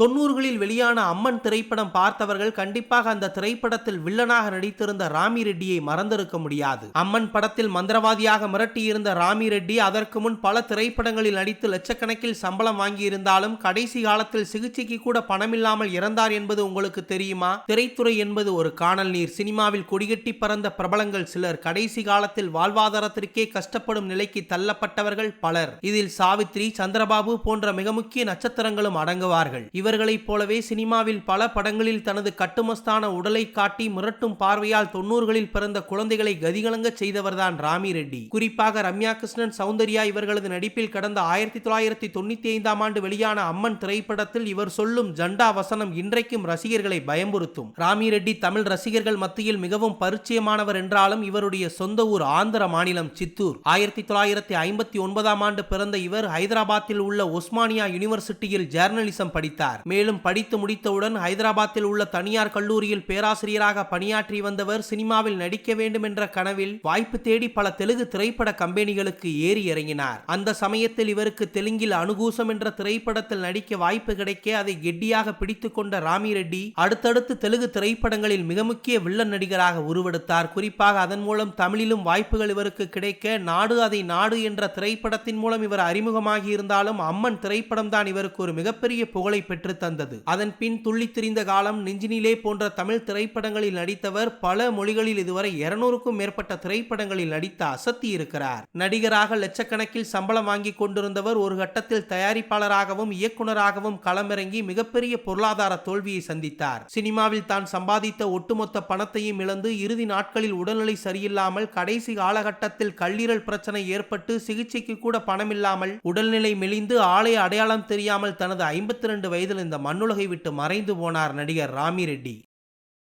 தொண்ணூறுகளில் வெளியான அம்மன் திரைப்படம் பார்த்தவர்கள் கண்டிப்பாக அந்த திரைப்படத்தில் வில்லனாக நடித்திருந்த ராமி ரெட்டியை மறந்திருக்க முடியாது. அம்மன் படத்தில் மந்திரவாதியாக மிரட்டியிருந்த ராமி ரெட்டி அதற்கு முன் பல திரைப்படங்களில் நடித்து லட்சக்கணக்கில் சம்பளம் வாங்கியிருந்தாலும் கடைசி காலத்தில் சிகிச்சைக்கு கூட பணமில்லாமல் இறந்தார் என்பது உங்களுக்கு தெரியுமா? திரைத்துறை என்பது ஒரு காணல் நீர். சினிமாவில் கொடிகட்டி பறந்த பிரபலங்கள் சிலர் கடைசி காலத்தில் வாழ்வாதாரத்திற்கே கஷ்டப்படும் நிலைக்கு தள்ளப்பட்டவர்கள் பலர். இதில் சாவித்ரி சந்திரபாபு போன்ற மிக முக்கிய நட்சத்திரங்களும் அடங்குவார்கள். இவர்களைப் போலவே சினிமாவில் பல படங்களில் தனது கட்டுமஸ்தான உடலை காட்டி மிரட்டும் பார்வையால் தொண்ணூறுகளில் பிறந்த குழந்தைகளை கதிகலங்க செய்தவர்தான் ராமி ரெட்டி. குறிப்பாக ரம்யா கிருஷ்ணன் சௌந்தர்யா இவர்களது நடிப்பில் கடந்த ஆயிரத்தி தொள்ளாயிரத்தி தொண்ணூத்தி ஐந்தாம் ஆண்டு வெளியான அம்மன் திரைப்படத்தில் இவர் சொல்லும் ஜண்டா வசனம் இன்றைக்கும் ரசிகர்களை பயமுறுத்தும். ராமி ரெட்டி தமிழ் ரசிகர்கள் மத்தியில் மிகவும் பரிச்சயமானவர் என்றாலும் இவருடைய சொந்த ஊர் ஆந்திர மாநிலம் சித்தூர். ஆயிரத்தி தொள்ளாயிரத்தி ஐம்பத்தி ஒன்பதாம் ஆண்டு பிறந்த இவர் ஹைதராபாத்தில் உள்ள ஒஸ்மானியா யூனிவர்சிட்டியில் ஜேர்னலிசம் படித்தார். மேலும் படித்து முடித்தவுடன் ஹைதராபாத்தில் உள்ள தனியார் கல்லூரியில் பேராசிரியராக பணியாற்றி வந்தவர் சினிமாவில் நடிக்க வேண்டும் என்ற கனவில் வாய்ப்பு தேடி பல தெலுங்கு திரைப்பட கம்பெனிகளுக்கு ஏறி இறங்கினார். அந்த சமயத்தில் இவருக்கு தெலுங்கில் அனுகூசம் என்ற திரைப்படத்தில் நடிக்க வாய்ப்பு கிடைக்க அதை கெட்டியாக பிடித்துக் கொண்ட ராமி ரெட்டி அடுத்தடுத்து தெலுங்கு திரைப்படங்களில் மிக முக்கிய வில்லன் நடிகராக உருவெடுத்தார். குறிப்பாக அதன் மூலம் தமிழிலும் வாய்ப்புகள் இவருக்கு கிடைக்க நாடு அதை நாடு என்ற திரைப்படத்தின் மூலம் இவர் அறிமுகமாகி இருந்தாலும் அம்மன் திரைப்படம் தான் இவருக்கு ஒரு மிகப்பெரிய புகழை பெற்று தந்தது அதன் பின் துள்ளி திரிந்த காலம் நெஞ்சினிலே போன்ற தமிழ் திரைப்படங்களில் நடித்தவர் பல மொழிகளில் இதுவரை இருநூறுக்கும் மேற்பட்ட திரைப்படங்களில் நடித்து அசத்தி இருக்கிறார். நடிகராக லட்சக்கணக்கில் சம்பளம் வாங்கி கொண்டிருந்தவர் ஒரு கட்டத்தில் தயாரிப்பாளராகவும் இயக்குநராகவும் களமிறங்கி மிகப்பெரிய பொருளாதார தோல்வியை சந்தித்தார். சினிமாவில் தான் சம்பாதித்த ஒட்டுமொத்த பணத்தையும் இழந்து இறுதி நாட்களில் உடல்நிலை சரியில்லாமல் கடைசி காலகட்டத்தில் கல்லீரல் பிரச்சனை ஏற்பட்டு சிகிச்சைக்கு கூட பணமில்லாமல் உடல்நிலை மெலிந்து ஆலை அடையாளம் தெரியாமல் தனது ஐம்பத்தி ரெண்டு வயதில் இந்த மண்ணுலகை விட்டு மறைந்து போனார் நடிகர் ராமி ரெட்டி.